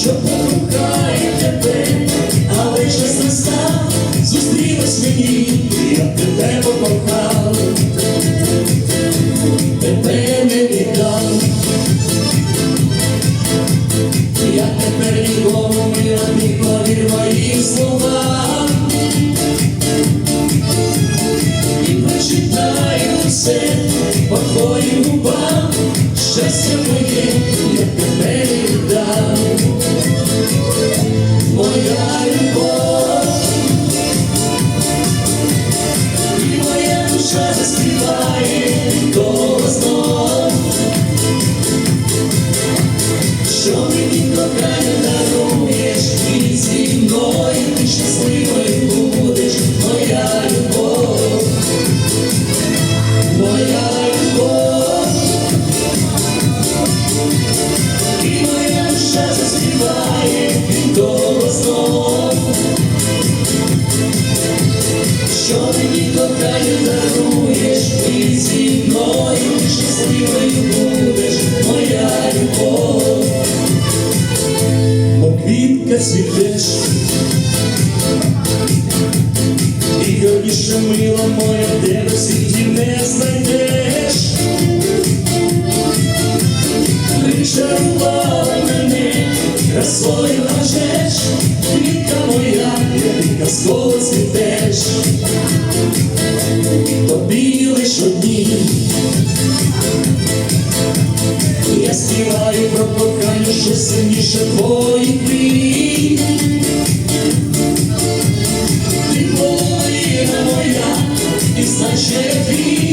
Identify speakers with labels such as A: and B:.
A: що покохаю тебе, але час зустрілась мені, я тебе покохав, тебе не віддам. Я тепер нікому не одні повір мої слова. І прочитаю все по твоїм губам, щастя моє, я тебе віддам. Моя любов, цвітеш, і горніше мило моє, в світі не знайдеш. Причарувала мене, красою нажеш, квітка моя, я співаю про кохання, що сильніше твоїх мрій. Ти моя, і значить твій,